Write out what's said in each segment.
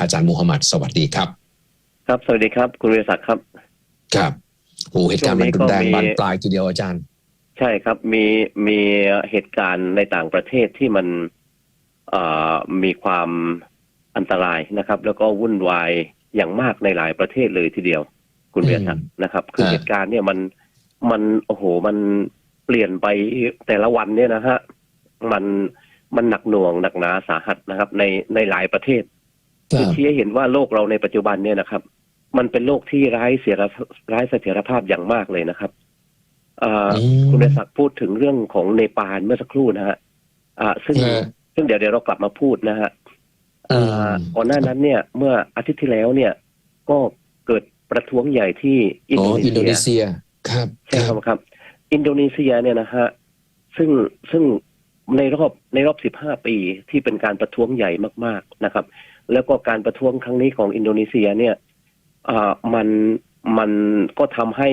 อาจารย์มูฮัมหมัดสวัสดีครับ ครับสวัสดีครับคุณวิศักดิ์ครับ ครับโอ้เหตุการณ์มันรุนแรงช่วงนี้ก็มีบานปลายทีเดียวอาจารย์ ใช่ครับมีมีเหตุการณ์ในต่างประเทศที่มันเอ่อมีความอันตรายนะครับ แล้วก็วุ่นวายอย่างมากในหลายประเทศเลยทีเดียว คุณอืมเบียร์ศักดิ์นะครับ คือฮะเหตุการณ์เนี่ยมันมันโอ้โหมันเปลี่ยนไปแต่ละวันเนี่ยนะฮะมันมันหนักหน่วงหนักหนาสาหัสนะครับ ในในหลายประเทศ ครัคือบชี้ให้เห็นว่าโลกเราในปัจจุบันเนี่ยนะครับ มันเป็นโลกที่ไร้เสียรร้ายเสถียรภาพอย่างมากเลยนะครับเอ่ออมคุณเดชศักดิ์พูดถึงเรื่องของเนปาลเมื่อสักครู่นะฮะอ่าซึ่งฮะซึ่งเดี๋ยวเดี๋ยวเรากลับมาพูดนะฮะอืมอ่าก่อนหน้านั้นเนี่ย เมื่ออาทิตย์ที่แล้วเนี่ย ก็เกิดประท้วงใหญ่ที่อินอ๋อโดนีอินโดนีเซียเซียครับใช่ครับครับ อินโดนีเซียเนี่ยนะฮะซึ่งซึ่งในรอบในรอบสิบห้าปีที่เป็นการประท้วงใหญ่มาก ๆนะครับ แล้วก็การประท้วงครั้งนี้ของอินโดนีเซียเนี่ยมันมันก็ทำให้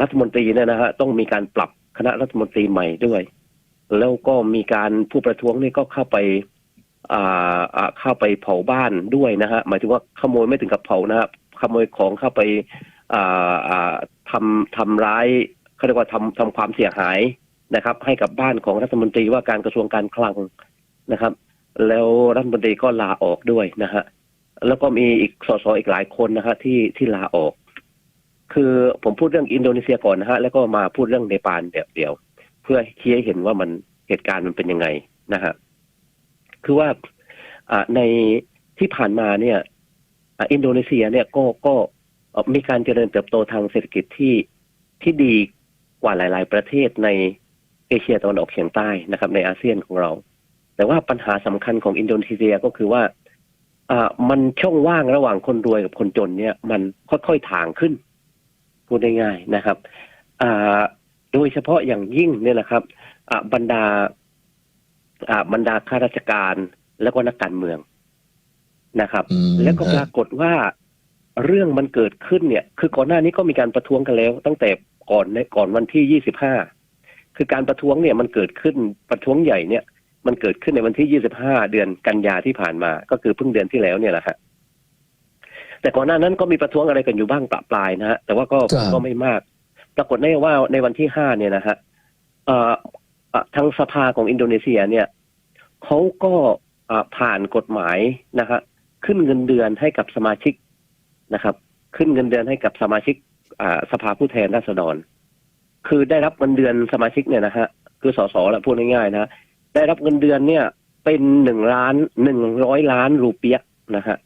รัฐมนตรีเนี่ยนะฮะต้องมีการปรับคณะรัฐมนตรีใหม่ด้วย แล้วก็มีการผู้ประท้วงนี่ก็เข้าไปอ่าเข้าไปเผาบ้านด้วยนะฮะหมายถึงว่าขโมยไม่ถึงกับเผานะฮะขโมยของเข้าไปอ่าอ่าทำทำร้ายเขาเรียกว่าทำทำความเสียหายนะครับ ให้กับบ้านของรัฐมนตรีว่าการกระทรวงการคลังนะครับ แล้วรัฐมนตรีก็ลาออกด้วยนะฮะแล้วก็มีอีกสสอีกหลายคนนะฮะที่ที่ลาออก คือผมพูดเรื่องอินโดนีเซียก่อนนะฮะแล้วก็มาพูดเรื่องเนปาลเดี๋ยวเดียว เพื่อชี้ให้เห็นว่ามันเหตุการณ์มันเป็นยังไงนะฮะคือว่าอ่าในที่ผ่านมาเนี่ยอินโดนีเซียเนี่ยก็ก็มีการเจริญเติบโตทางเศรษฐกิจที่ที่ดีกว่าหลาย ๆ ประเทศในเอเชียตะวันออกเฉียงใต้นะครับ ในอาเซียนของเรา แต่ว่าปัญหาสำคัญของอินโดนีเซียก็คือว่าอ่ามันช่องว่างระหว่างคนรวยกับคนจนเนี่ย มันค่อยๆถ่างขึ้น พูดง่ายๆนะครับอ่าโดยเฉพาะอย่างยิ่งเนี่ยนะครับอ่าบรรดาอ่าบรรดาข้าราชการแล้วก็นักการเมืองนะครับอืมแล้วก็ปฮะรากฏว่าเรื่องมันเกิดขึ้นเนี่ย คือก่อนหน้านี้ก็มีการประท้วงกันแล้ว ตั้งแต่ก่อนในก่อนวันที่25คือการประท้วงเนี่ยมันเกิดขึ้นประท้วงใหญ่เนี่ย มันเกิดขึ้นในวันที่ 25 เดือนกันยาที่ผ่านมา ก็คือเพิ่งเดือนที่แล้วเนี่ยแหละฮะแต่ก่อนหน้านั้นก็มีประท้วงอะไรกันอยู่บ้างปะปลายนะฮะแต่ว่าก็ครับก็ไม่มาก ปรากฏได้ว่าในวันที่5เนี่ยนะฮะเอ่อเอ่อทางสภาของอินโดนีเซียเนี่ยเขาก็เอ่อผ่านกฎหมายนะฮะขึ้นเงินเดือนให้กับสมาชิกนะครับ ขึ้นเงินเดือนให้กับสมาชิกอ่าสภาผู้แทนราษฎร คือได้รับเงินเดือนสมาชิกเนี่ยนะฮะคือสสแหละพูดง่ายๆนะ ได้รับเงินเดือนเนี่ยเป็นหนึ่งล้านหนึ่งร้อยล้านรูเปียะนะฮะ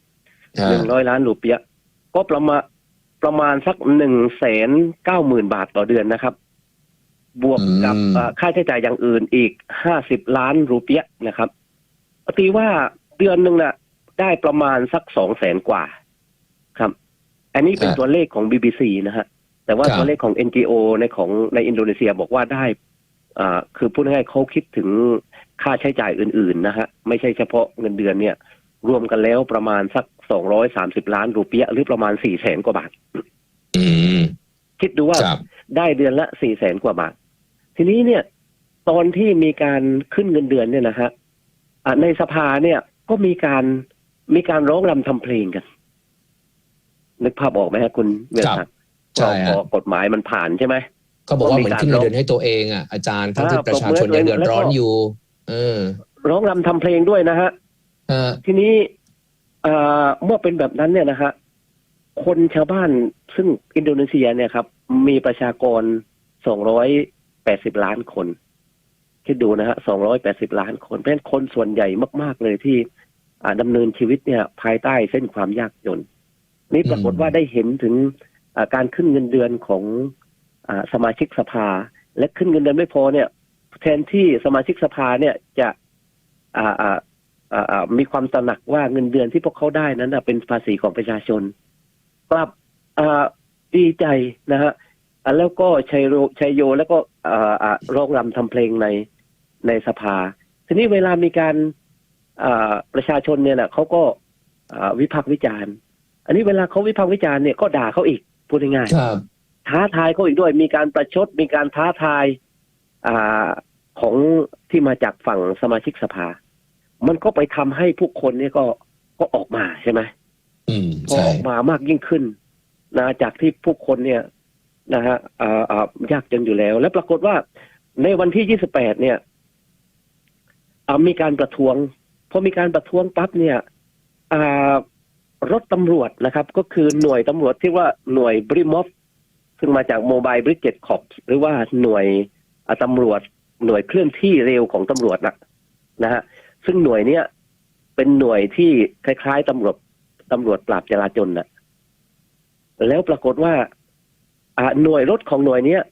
ฮะหนึ่งร้อยล้านรูเปียะก็ประมาณประมาณสักหนึ่งแสนเก้าหมื่นบาทต่อเดือนนะครับ บวกกับอืมเอ่อค่าใช้จ่ายอย่างอื่นอีกห้าสิบล้านรูเปียะนะครับตีว่าเดือนหนึ่งน่ะ ได้ประมาณสักสองแสนกว่า ครับ อันนี้เป็นตัวเลขของ BBC นะฮะแต่ว่าตัวเลขของ NGO ในของในอินโดนีเซียบอกว่าได้อ่า คือพูดง่ายๆเขาคิดถึงค่าใช้จ่ายอื่นๆนะฮะไม่ใช่เฉพาะเงินเดือนเนี่ย รวมกันแล้วประมาณสักสองร้อยสามสิบล้านรูเปียะหรือประมาณสี่แสนกว่าบาทอืมคิดดูว่าครับได้เดือนละสี่แสนกว่าบาท ทีนี้เนี่ย ตอนที่มีการขึ้นเงินเดือนเนี่ยนะฮะอ่าในสภาเนี่ยก็มีการมีการร้องรำทำเพลงกัน นึกภาพออกไหมฮะคุณเวลาใช่พฮะอกฎหมายมันผ่านใช่ไหม ก็บอกว่าเหมือนขึ้นเงินเดือนให้ตัวเองอะอาจารย์ทั้งที่อ่าประชาชนปรบมือยังเดือดร้อนแล้วก็อยู่ เออ ร้องรำทำเพลงด้วยนะฮะฮะทีนี้เอ่อเมื่อเป็นแบบนั้นเนี่ยนะฮะคนชาวบ้านซึ่งอินโดนีเซียเนี่ยครับ มีประชากร280ล้านคน คิดดูนะฮะ280ล้านคน เพราะฉะนั้นคนส่วนใหญ่มาก ๆ เลยที่อ่าดำเนินชีวิตเนี่ย ภายใต้เส้นความยากจน นี่ปรากฏว่าได้เห็นถึงอ่าการขึ้นเงินเดือนของอา สมาชิกสภา และขึ้นเงินเดือนไม่พอเนี่ย แทนที่สมาชิกสภาเนี่ยจะมีความตระหนักว่าเงินเดือนที่พวกเขาได้นั้นเป็นภาษีของประชาชน กลับดีใจนะฮะแล้วก็ชัยโรชัยโยแล้วก็ร้องรำทำเพลงในในสภา ทีนี้เวลามีการประชาชนเนี่ยนะเขาก็วิพากษ์วิจารณ์ อันนี้เวลาเขาวิพากษ์วิจารณ์เนี่ยก็ด่าเขาอีกพูดง่ายๆ ท้าทายเขาอีกด้วย มีการประชดมีการท้าทายอ่าของที่มาจากฝั่งสมาชิกสภา มันก็ไปทำให้ผู้คนเนี่ยก็ก็ออกมาใช่ไหมพอใช่ออกมามากยิ่งขึ้นนะจากที่ผู้คนเนี่ยนะฮะอ่าอ่ายากจนอยู่แล้ว และปรากฏว่าในวันที่28เนี่ยอ่ามีการประท้วงพอมีการประท้วงปั๊บเนี่ยอ่ารถตำรวจนะครับ ก็คือหน่วยตำรวจที่ว่าหน่วยบริมอฟ ซึ่งมาจากโมบายบริเกตคอปหรือว่าหน่วยตำรวจหน่วยเคลื่อนที่เร็วของตำรวจนะนะฮะซึ่งหน่วยเนี้ยเป็นหน่วยที่คล้ายๆตำรวจตำรวจปราบจราจนนะแล้วปรากฏว่าหน่วยรถของหน่วยเนี้ย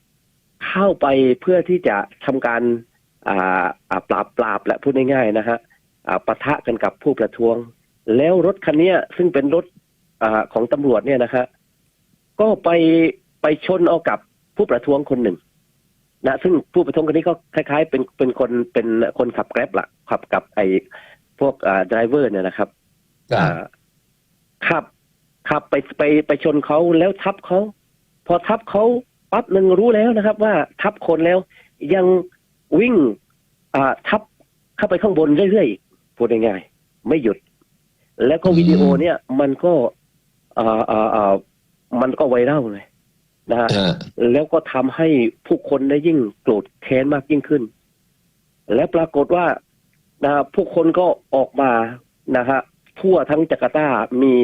เข้าไปเพื่อที่จะทำการอ่าอ่าปราบปราบและพูดง่ายๆนะฮะอ่าปะทะกันกับผู้ประท้วง แล้วรถคันเนี้ยซึ่งเป็นรถอ่าของตำรวจเนี่ยนะฮะก็ไป ไปชนเอากับผู้ประท้วงคนหนึ่งนะซึ่งผู้ประท้วงคนนี้ก็คล้ายๆ เป็นเป็นคนเป็นคนขับแกร็บละขับกับไอ้พวกอ่าดรเวอร์เนี่ยนะครับครับอ่าขับขับไปไปไปชนเขาแล้วทับเขาพอทับเขาปั๊บหนึ่งรู้แล้วนะครับ ว่าทับคนแล้วยังวิ่งอ่าทับเข้าไปข้างบนเรื่อยๆอีกพูดง่ายๆไม่หยุด แล้วก็วิดีโอเนี่ย มันก็อ่าอ่าอ่ามันก็ไวรัลเลย นะฮะฮะแล้วก็ทำให้ผู้คนได้ยิ่งโกรธแค้นมากยิ่งขึ้น และปรากฏว่านะฮะผู้คนก็ออกมานะฮะทั่วทั้งจาการ์ตามี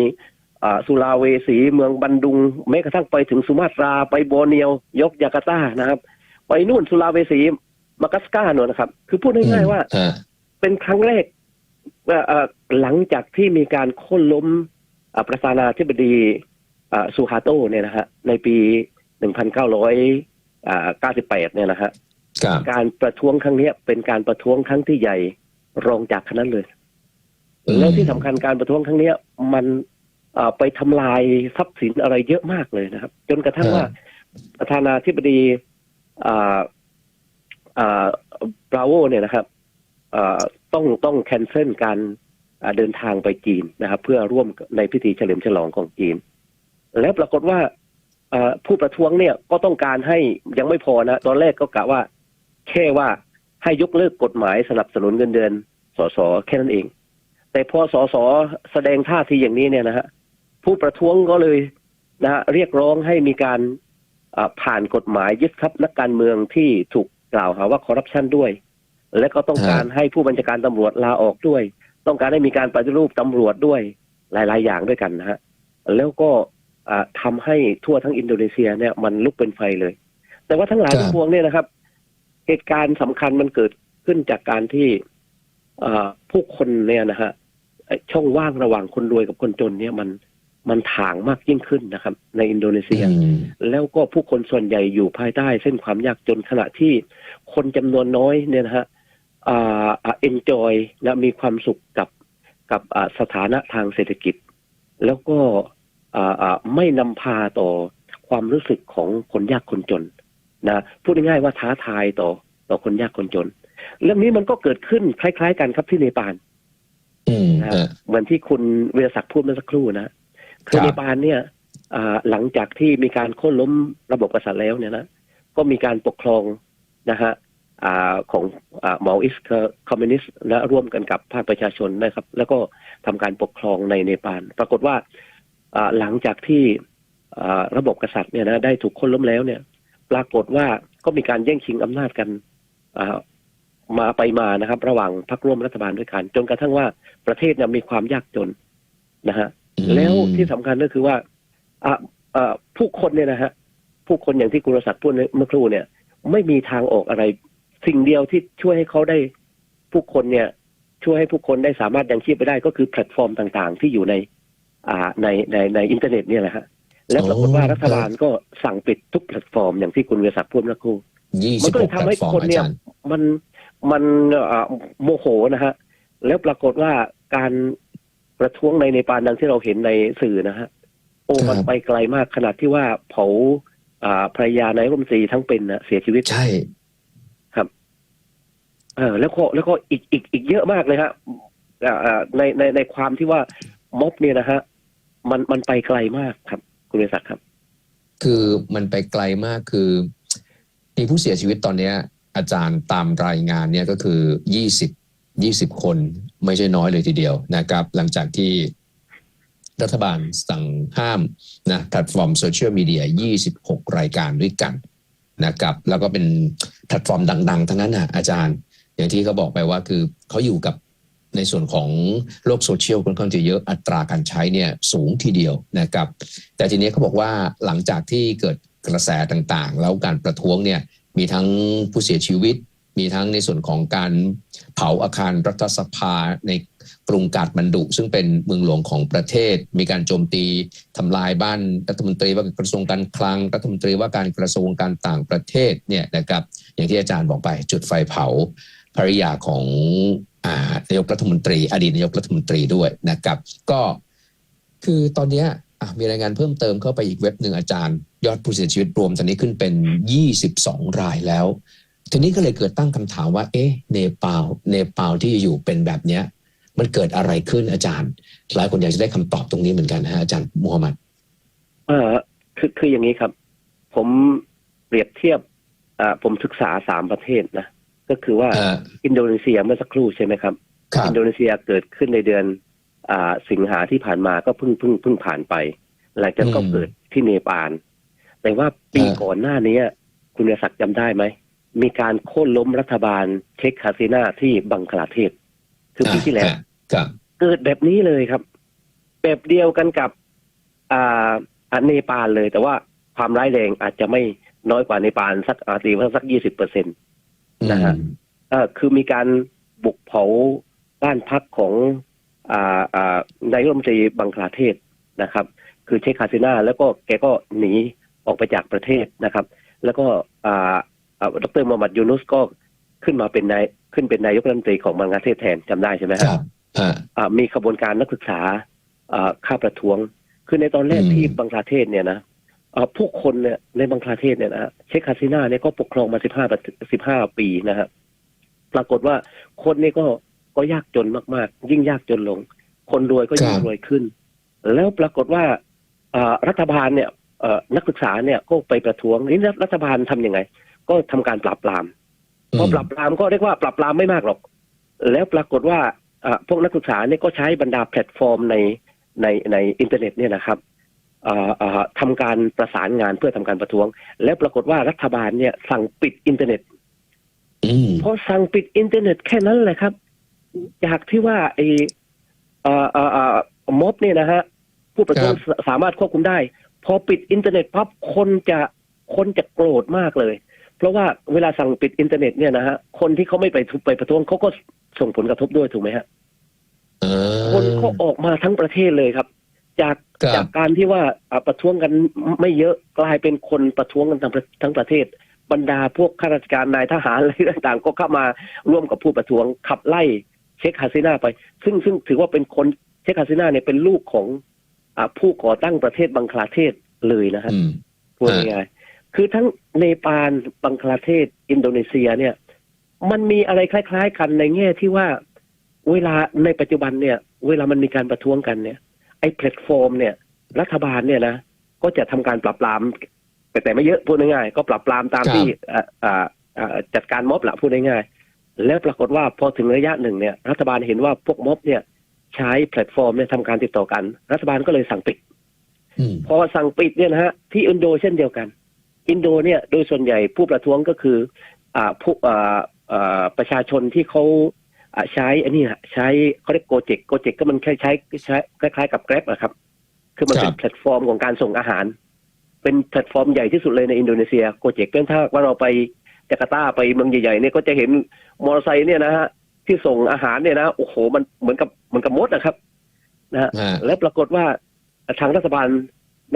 อ่าสุลาเวสีเมืองบันดุงแม้กระทั่งไปถึงสุมาตราไปโบร์เนียว ยกจาการ์ตานะครับ ไปนู่นสุลาเวสีมากัสการ์โน่นนะครับ คือพูดง่ายๆว่าฮะเป็นครั้งแรกเอ่อเอ่อหลังจากที่มีการโค่นล้มอ่าประธานาธิบดีอ่า ซูฮาโตเนี่ยนะฮะในปี 1998 เนี่ยนะฮะครับการประท้วงครั้งเนี้ยเป็นการประท้วงครั้งที่ใหญ่รองจากครั้งนั้นเลยอืมแล้วที่สำคัญการประท้วงครั้งเนี้ยมันอ่าไปทำลายทรัพย์สินอะไรเยอะมากเลยนะครับ จนกระทั่งว่าประธานาธิบดีอ่าอ่าบราโวเนี่ยนะครับอ่าต้องต้องแคนเซิลการอ่าเดินทางไปจีนนะครับ เพื่อร่วมในพิธีเฉลิมฉลองของจีน แล้วปรากฏว่าผู้ประท้วงเนี่ยก็ต้องการให้ยังไม่พอนะ ตอนแรกก็กะว่า แค่ว่าให้ยกเลิกกฎหมายสนับสนุนเงินเดือนสสแค่นั้นเอง แต่พอสสแสดงท่าทีอย่างนี้เนี่ยนะฮะผู้ประท้วงก็เลยนะฮะเรียกร้องให้มีการผ่านกฎหมายยึดทรัพย์นักการเมืองที่ถูกกล่าวหาว่าคอร์รัปชันด้วย และก็ต้องการให้ผู้บัญชาการตำรวจลาออกด้วย ต้องการให้มีการปฏิรูปตำรวจด้วยหลาย ๆ อย่างด้วยกันนะฮะแล้วก็ อ่าทำให้ทั่วทั้งอินโดนีเซียเนี่ยมันลุกเป็นไฟเลย แต่ว่าทั้งหลายครับทั้งปวงเนี่ยนะครับ เหตุการณ์สำคัญมันเกิดขึ้นจากการที่อ่าผู้คนเนี่ยนะฮะไอ้ช่องว่างระหว่างคนรวยกับคนจนเนี่ยมันมันถ่างมากยิ่งขึ้นนะครับ ในอินโดนีเซียอืมแล้วก็ผู้คนส่วนใหญ่อยู่ภายใต้ เส้นความยากจนขณะที่คนจำนวนน้อยเนี่ยนะฮะอ่าเอนจอยและมีความสุขกับกับอ่าสถานะทางเศรษฐกิจ แล้วก็อ่าอ่า ไม่นำพาต่อความรู้สึกของคนยากคนจนนะพูดง่ายๆว่าท้าทายต่อต่อคนยากคนจน เรื่องนี้มันก็เกิดขึ้นคล้าย ๆ กันครับที่เนปาลอืมนะฮะเหมือนที่คุณเวรศักดิ์พูดเมื่อสักครู่นะคือครับในปานเนี่ยอ่าหลังจากที่มีการโค่นล้มระบบกษัตริย์แล้วเนี่ยนะก็มีการปกครองนะฮะอ่าของอ่าเมาอิสคอมมิวนิสต์และร่วมกันกับภาคประชาชนนะครับ แล้วก็ทำการปกครองในเนปาลปรากฏว่าอ่า หลังจากที่อ่าระบบกษัตริย์เนี่ยนะได้ถูกโค่นล้มแล้วเนี่ย ปรากฏว่าก็มีการแย่งชิงอำนาจกันอ่ามาไปมานะครับ ระหว่างพรรคร่วมรัฐบาลด้วยกัน จนกระทั่งว่าประเทศเนี่ยมีความยากจนนะฮะอืมแล้วที่สำคัญก็คือว่าอ่าอ่าผู้คนเนี่ยนะฮะผู้คนอย่างที่กุลศักดิ์พูดเมื่อครู่เนี่ย ไม่มีทางออกอะไร สิ่งเดียวที่ช่วยให้เขาได้ผู้คนเนี่ย ช่วยให้ผู้คนได้สามารถยังชีพไปได้ก็คือแพลตฟอร์มต่าง ๆ ที่อยู่ในอ่า ในในในอินเทอร์เน็ตเนี่ยแหละฮะแล้วปรากฏว่าโอ้รัฐบาลก็สั่งปิดทุกแพลตฟอร์มอย่างที่คุณเวรศักดิ์พูดเมื่อครู่ยี่มัสินบก็หเลยกทำให้แพลตฟอร์มคนอาเนี่ยจารย์มันมันเอ่อโมโหนะฮะ แล้วปรากฏว่าการประท้วงในเนปาลดังที่เราเห็นในสื่อนะฮะ โอ้มันครับไปไกลมากขนาดที่ว่าเผาอ่าภรรยานายรัฐมนตรีทั้งเป็นนะเสียชีวิตใช่เออแล้วก็แล้วก็อีกอีกอีกเยอะมากเลยฮะอ่าอ่าในในในความที่ว่าม็อบเนี่ยนะฮะ มันมันไปไกลมากครับ คุณเวรศักดิ์ครับ คือมันไปไกลมากคือมีผู้เสียชีวิตตอนเนี้ย อาจารย์ตามรายงานเนี่ยก็คือยี่สิบยี่สิบคนไม่ใช่น้อยเลยทีเดียวนะครับ หลังจากที่รัฐบาลสั่งห้ามนะแพลตฟอร์มโซเชียลมีเดีย 26 รายการด้วยกันนะครับแล้วก็เป็นแพลตฟอร์มดัง ๆ ทั้งนั้นนะอาจารย์ อย่างที่เขาบอกไปว่าคือเขาอยู่กับ ในส่วนของโลกโซเชียลค่อนข้างจะเยอะอัตราการใช้เนี่ยสูงทีเดียวนะครับ แต่ทีนี้เขาบอกว่าหลังจากที่เกิดกระแสต่างๆ แล้วการประท้วงเนี่ยมีทั้งผู้เสียชีวิต มีทั้งในส่วนของการเผาอาคารรัฐสภาในกรุงกาดมันดุ ซึ่งเป็นเมืองหลวงของประเทศ มีการโจมตีทำลายบ้านรัฐมนตรีว่าการกระทรวงการคลัง รัฐมนตรีว่าการกระทรวงการต่างประเทศเนี่ยนะครับอย่างที่อาจารย์บอกไปจุดไฟเผาภริยาของ นายกรัฐมนตรี อดีตนายกรัฐมนตรีด้วยนะครับ ก็คือตอนนี้มีรายงานเพิ่มเติมเข้าไปอีกเว็บหนึ่งอาจารย์ ยอดผู้เสียชีวิตรวมตอนนี้ขึ้นเป็น 22 รายแล้ว ทีนี้ก็เลยเกิดตั้งคำถามว่า เอ๊ะเนปาลเนปาลที่อยู่เป็นแบบเนี้ย มันเกิดอะไรขึ้นอาจารย์ หลายคนอยากจะได้คำตอบตรงนี้เหมือนกันนะฮะอาจารย์มูฮัมหมัดเออคือคืออย่างนี้ครับ ผมเปรียบเทียบอ่าผมศึกษาสามประเทศนะ ก็คือว่าเอ่ออินโดนีเซียเมื่อสักครู่ใช่ไหมครับครับอินโดนีเซียเกิดขึ้นในเดือนอ่าสิงหาที่ผ่านมาก็เพิ่งเพิ่งเพิ่งผ่านไปหลังจากนั้นก็อืมเกิดที่เนปาลแต่ว่าปีอ่าก่อนหน้านี้คุณยศักดิ์จำได้ไหม มีการโค่นล้มรัฐบาลเช็คฮาซีนาที่บังคลาเทศ คือปีที่แล้วอ่าครับเกิดแบบนี้เลยครับ แบบเดียวกันกับอ่าอ่าเนปาลเลย แต่ว่าความร้ายแรงอาจจะไม่น้อยกว่าเนปาลสักอาตีว่าสักยี่สิบเปอร์เซ็น นะฮะเอ่อคือมีการบุกเผาบ้านพักของอ่าอ่านายกรัฐมนตรีบังคลาเทศนะครับ คือเชคฮาซินาแล้วก็แกก็หนีออกไปจากประเทศนะครับ แล้วก็อ่าอ่าดรมูฮัมหมัดยูนุสก็ขึ้นมาเป็นนายขึ้นเป็นนายกรัฐมนตรีของบังคลาเทศแทนจำได้ใช่ไหมคฮะรับอ่าอ่ามีขบวนการนักศึกษาอ่าค่าประท้วง คือในตอนแรกอืมที่บังคลาเทศเนี่ยนะอ่า ผู้คนเนี่ยในบังคลาเทศเนี่ยนะฮะเชคฮาซินาเนี่ยก็ปกครองมาสิบห้าสิบห้าปีนะฮะปรากฏว่าคนนี่ก็ก็ยากจนมาก ๆ ยิ่งยากจนลง คนรวยก็ยิ่งครับรวยขึ้น แล้วปรากฏว่าอ่ารัฐบาลเนี่ยเอ่อนักศึกษาเนี่ยก็ไปประท้วงนี่รัฐบาลทำยังไง ก็ทำการปราบปรามพอปรับปรามก็เรียกว่าปรับปรามไม่มากหรอก แล้วปรากฏว่าอ่าพวกนักศึกษาเนี่ยก็ใช้บรรดาแพลตฟอร์มในในในอินเทอร์เน็ตเนี่ยนะครับ อ่าอ่าทำการประสานงานเพื่อทำการประท้วง แล้วปรากฏว่ารัฐบาลเนี่ยสั่งปิดอินเทอร์เน็ตอืมพอสั่งปิดอินเทอร์เน็ตแค่นั้นแหละครับ จากที่ว่าไอ้อ่าอ่าอ่าม็อบเนี่ยนะฮะผู้ประท้วงครับสามารถควบคุมได้ พอปิดอินเทอร์เน็ตปั๊บคนจะคนจะโกรธมากเลย เพราะว่าเวลาสั่งปิดอินเทอร์เน็ตเนี่ยนะฮะคนที่เขาไม่ไปทุบไปประท้วงเขาก็ส่งผลกระทบด้วยถูกไหมฮะอ่าคนก็ออกมาทั้งประเทศเลยครับ จากครับจากการที่ว่าอ่าประท้วงกันไม่เยอะกลายเป็นคนประท้วงกันทั้งประทั้งประเทศ บรรดาพวกข้าราชการนายทหารอะไรต่างๆ ก็เข้ามาร่วมกับผู้ประท้วงขับไล่เช็คฮาซินาไป ซึ่งซึ่งถือว่าเป็นคนเช็คฮาซินาเนี่ยเป็นลูกของอาผู้ก่อตั้งประเทศบังคลาเทศเลยนะฮะอืม พูดง่ายๆคือทั้งเนปาลบังคลาเทศ อินโดนีเซียเนี่ย มันมีอะไรคล้าย ๆ กันในแง่ที่ว่า เวลาในปัจจุบันเนี่ย เวลามันมีการประท้วงกันเนี่ย ไอ้แพลตฟอร์มเนี่ยรัฐบาลเนี่ยนะก็จะทำการปราบปรามแต่แต่ไม่เยอะพูดง่ายๆก็ปราบปรามตามครับที่อ่าอ่าอ่าจัดการม็อบละพูดง่ายๆแล้วปรากฏว่าพอถึงระยะหนึ่งเนี่ยรัฐบาลเห็นว่าพวกม็อบเนี่ยใช้แพลตฟอร์มเนี่ยทำการติดต่อกัน รัฐบาลก็เลยสั่งปิดอืมพอสั่งปิดเนี่ยนะฮะที่อินโดเช่นเดียวกัน อินโดเนี่ยโดยส่วนใหญ่ผู้ประท้วงก็คือ อ่าผู้อ่าอ่าประชาชนที่เขาอ่า ใช้อันนี้ฮะใช้เขาเรียกโกเจกโกเจกก็มันคล้ายใช้ใช้คล้ายๆกับแกร็บอะครับ คือมันครัเป็บนแพลตฟอร์มของการส่งอาหาร เป็นแพลตฟอร์มใหญ่ที่สุดเลยในอินโดนีเซียโกเจกเป็นถ้าว่าเราไปจาการ์ตาไปเมืองใหญ่ๆเนี่ยก็จะเห็นมอเตอร์ไซค์เนี่ยนะฮะที่ส่งอาหารเนี่ยนะโอ้โหมันเหมือนกับเหมือนกับมดนะครับนะฮะฮะและปรากฏว่าทางรัฐบาล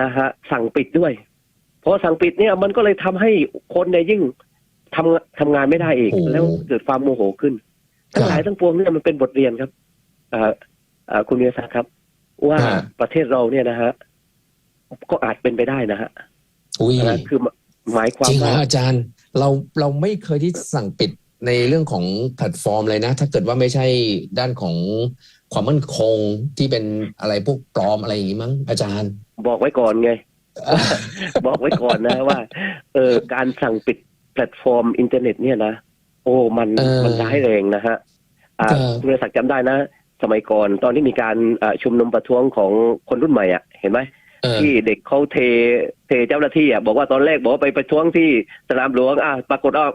นะฮะสั่งปิดด้วยพอสั่งปิดเนี่ยมันก็เลยทำให้คนเนี่ยยิ่งทำทำงานไม่ได้อีกโอ้แล้วเกิดความโมโหขึ้น ทั้งหลายทั้งปวงเนี่ยมันเป็นบทเรียนครับอ่าอ่าคุณเมียศักดิ์ครับ ว่าฮะประเทศเราเนี่ยนะฮะก็อาจเป็นไปได้นะฮะอุ้ยนะคือหมายควาจมริงเหรว่าออาจารย์ เราเราไม่เคยที่สั่งปิดในเรื่องของแพลตฟอร์มเลยนะ ถ้าเกิดว่าไม่ใช่ด้านของความมั่นคงที่เป็นอะไรพวกปลอมอะไรอย่างนี้มั้งอาจารย์ บอกไว้ก่อนไง บอกไว้ก่อนนะว่า เออการสั่งปิดแพลตฟอร์มอินเทอร์เน็ตเนี่ยนะ โอ้มันเออ มันร้ายแรงนะฮะอ่าครับคุณศักดิ์จำได้นะ สมัยก่อนตอนที่มีการเอ่อชุมนุมประท้วงของคนรุ่นใหม่อะเห็นไหม เออ ที่เด็กเขาเทเทเจ้าหน้าที่อะบอกว่าตอนแรกบอกว่าไปประท้วงที่สนามหลวงอะปรากฏว่า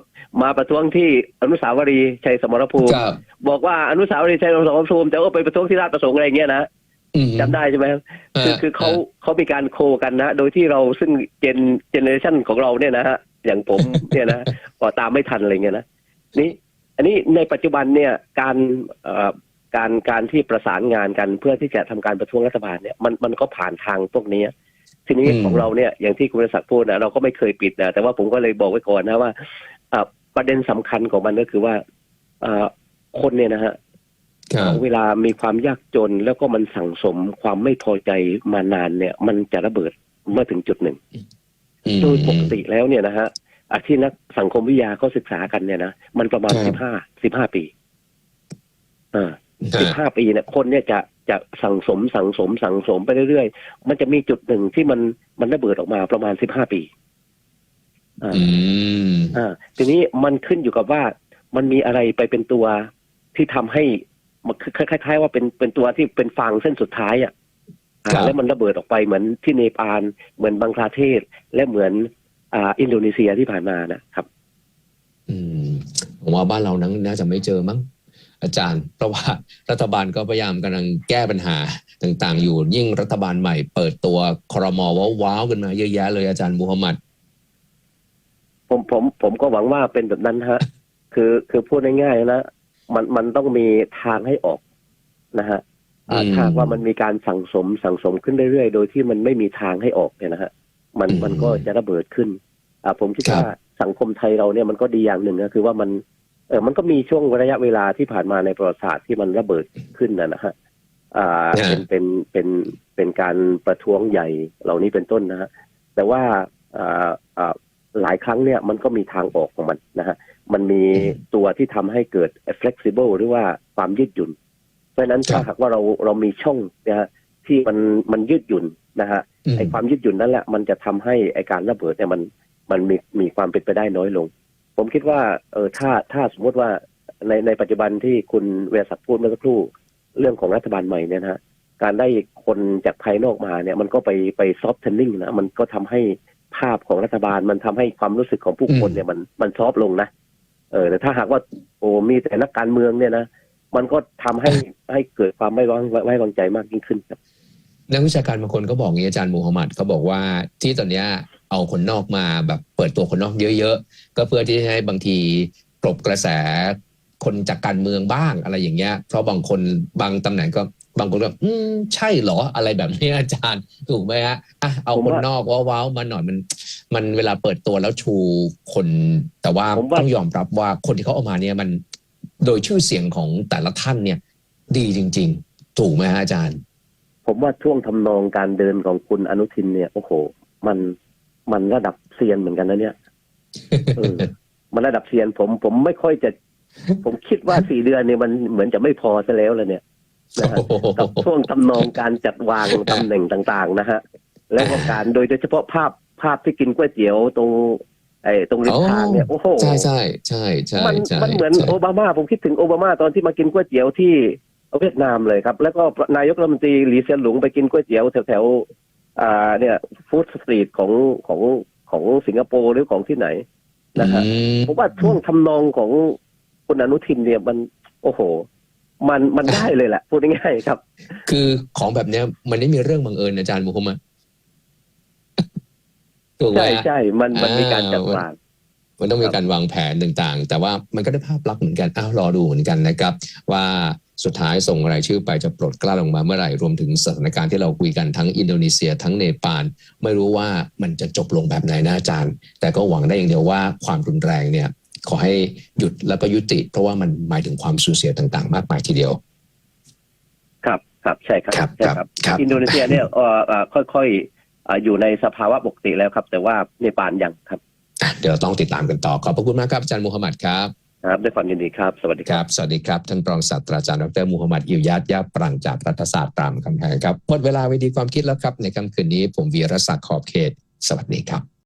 มาประท้วงที่อนุสาวรีย์ชัยสมรภูมิครับ บอกว่าอนุสาวรีย์ชัยสมรภูมิแต่ว่าไปประท้วงที่ราชประสงค์อะไรอย่างเงี้ยนะอืมจำได้ใช่ไหมครับคือคือเขาเขามีการโคกันนะ โดยที่เราซึ่งเจนเจเนอเรชันของเราเนี่ยนะฮะอย่างผมเนี่ยนะ ก็ตามไม่ทันอะไรเงี้ยนะ นี่อันนี้ในปัจจุบันเนี่ยการเอ่อการการที่ประสานงานกันเพื่อที่จะทำการประท้วงรัฐบาลเนี่ยมันมันก็ผ่านทางพวกนี้ทีนี้อืมของเราเนี่ยอย่างที่คุณศักดิ์พูดนะเราก็ไม่เคยปิดนะแต่ว่าผมก็เลยบอกไว้ก่อนนะว่าเอ่อประเด็นสำคัญของมันก็คือว่าเอ่อคนเนี่ยนะฮะครับเวลามีความยากจนแล้วก็มันสั่งสมความไม่พอใจมานานเนี่ย มันจะระเบิดเมื่อถึงจุดหนึ่งอืมโดยปกติแล้วเนี่ยนะฮะอา ที่นักสังคมวิทยาเขาศึกษากันเนี่ยนะมันประมาณครับสิบห้าสิบห้าปีอ่าฮะสิบห้าปีเนี่ยคนเนี่ยจะจะสั่งสมสั่งสมสั่งสมไปเรื่อยๆ มันจะมีจุดหนึ่งที่มันมันระเบิดออกมาประมาณสิบห้าปีอ่าอืมอ่าทีนี้มันขึ้นอยู่กับว่ามันมีอะไรไปเป็นตัวที่ทำให้มันคล้ายๆว่าเป็นเป็นตัวที่เป็นฟางเส้นสุดท้ายอะอ่าครับแล้วมันระเบิดออกไปเหมือนที่เนปาลเหมือนบังคลาเทศและเหมือน อ่าอินโดนีเซียที่ผ่านมานะครับ อืมผมว่าบ้านเรานั้นน่าจะไม่เจอมั้งอาจารย์ เพราะว่ารัฐบาลก็พยายามกำลังแก้ปัญหาต่างๆ อยู่ ยิ่งรัฐบาลใหม่เปิดตัวครมว่าว้าวๆกันมาเยอะแยะเลยอาจารย์มูฮัมหมัดผมผมผมก็หวังว่าเป็นแบบนั้นฮะ คือคือพูดง่ายๆนะมันมันต้องมีทางให้ออกนะฮะอ่าอืมถ้าว่ามันมีการสั่งสมสั่งสมขึ้นเรื่อยๆ โดยที่มันไม่มีทางให้ออกเนี่ยนะฮะ มันอืมมันก็จะระเบิดขึ้นอ่าผมคิดครับว่าสังคมไทยเราเนี่ยมันก็ดีอย่างหนึ่งก็คือว่ามันเออมันก็มีช่วงระยะเวลาที่ผ่านมาในประวัติศาสตร์ที่มันระเบิดขึ้นนะนะฮะอ่าเป็นเป็นเป็นเป็นการประท้วงใหญ่เหล่านี้เป็นต้นนะฮะแต่ว่าอ่าอ่าหลายครั้งเนี่ยมันก็มีทางออกของมันนะฮะ มันมีตัวที่ทำให้เกิด flexible หรือว่าความยืดหยุ่น เพราะฉะนั้นครัถ้าบหากว่าเราเรามีช่องนะฮะที่มันมันยืดหยุ่นนะฮะอืม ไอ้ความยืดหยุ่นนั่นแหละมันจะทำให้ไอ้การระเบิดเนี่ยมันมันมีมีความเป็นไปได้น้อยลง ผมคิดว่าเออถ้าถ้าสมมติว่าในในปัจจุบันที่คุณเวรศักดิ์พูดเมื่อสักครู่เรื่องของรัฐบาลใหม่เนี่ยนะฮะการได้คนจากภายนอกมาเนี่ย มันก็ไปไปซอฟต์เทนนิ่งนะมันก็ทำให้ภาพของรัฐบาลมันทำให้ความรู้สึกของผู้คนเนี่ยมันมันซอฟต์ลงนะเออแต่ถ้าหากว่าโอ้มีแต่นักการเมืองเนี่ยนะมันก็ทำให้ให้เกิดความไม่วางไว้วางใจมากยิ่งขึ้นครับ นักวิชาการบางคนก็บอกงี้อาจารย์มูฮัมหมัดเขาบอกว่าที่ตอนเนี้ยเอาคนนอกมาแบบเปิดตัวคนนอกเยอะๆ ก็เพื่อที่จะให้บางทีกลบกระแสคนจากการเมืองบ้างอะไรอย่างเงี้ย เพราะบางคนบางตำแหน่งก็บางคนก็อืมใช่เหรออะไรแบบนี้อาจารย์ถูกไหมฮะอะเอาคนนอกว้าวๆมาหน่อยมัน มันเวลาเปิดตัวแล้วชูคน แต่ว่าผมว่า ต้องยอมรับว่าคนที่เขาเอามาเนี่ยมันโดยชื่อเสียงของแต่ละท่านเนี่ย ดีจริง ๆ ถูกไหมฮะอาจารย์ ผมว่าช่วงทำนองการเดินของคุณอนุทินเนี่ยโอ้โห มันมันระดับเซียนเหมือนกันนะเนี่ยเออมันระดับเซียนผมผมไม่ค่อยจะ ผมคิดว่าสี่เดือนเนี่ยมันเหมือนจะไม่พอซะแล้วเลยเนี่ยนะฮะกับช่วงทำนองการจัดวางตำแหน่งต่างๆนะฮะ แล้วก็การโดยโดยเฉพาะภาพภาพที่กินก๋วยเตี๋ยวตรงไอ้ตรงริมทางเนี่ยโอ้โหใช่ใช่ใช่ใช่มันใช่มันเหมือนใช่โอบามา ผมคิดถึงโอบามาตอนที่มากินก๋วยเตี๋ยวที่ เวียดนามเลยครับ แล้วก็นายกรัฐมนตรีหลีเซียนหลงไปกินก๋วยเตี๋ยวแถวแถวๆอ่าเนี่ยฟู้ดสตรีทของของของสิงคโปร์หรือของที่ไหนนะฮะอืมผมว่าช่วงทำนองของคุณอนุทินเนี่ยมันโอ้โห มันมันได้เลยแหละพูดง่ายๆครับ คือของแบบเนี้ย มันไม่มีเรื่องบังเอิญอาจารย์มุฮัมมัดถูกไหมใช่ฮะใช่มันมันมีการจัดอ่าวางมันต้องมีการวางแผนต่างๆ แต่ว่ามันก็ได้ภาพลักษณ์เหมือนกัน อ้าว รอดูเหมือนกันนะครับ ว่า สุดท้ายส่งรายชื่อไปจะปลดกล้าลงมาเมื่อไหร่รวมถึงสถานการณ์ที่เราคุยกันทั้งอินโดนีเซียทั้งเนปาลไม่รู้ว่ามันจะจบลงแบบไหนนะอาจารย์ แต่ก็หวังได้อย่างเดียวว่าความรุนแรงเนี่ยขอให้หยุดแล้วก็ยุติ เพราะว่ามันหมายถึงความสูญเสียต่าง ๆ มากมายทีเดียว ครับครับใช่ครับครับใช่ครับครับอินโดนีเซียเนี่ยเอ่อเอ่อค่อยๆอ่าอยู่ในสภาวะปกติแล้วครับ แต่ว่าเนปาลยังครับอะเดี๋ยวเราต้องติดตามกันต่อขอบพระคุณมากครับอาจารย์มูฮัมหมัดครับ ครับได้ความยินดีครับ สวัสดีครับ สวัสดีครับ ท่านรองศาสตราจารย์ดรมูฮัมหมัดอิวยาดยาปรังจากรัฐศาสตร์ตามคำแพงครับหมดเวลาเวทีความคิดแล้วครับ ในค่ำคืนนี้ผมวีรศักดิ์ขอบเขต สวัสดีครับ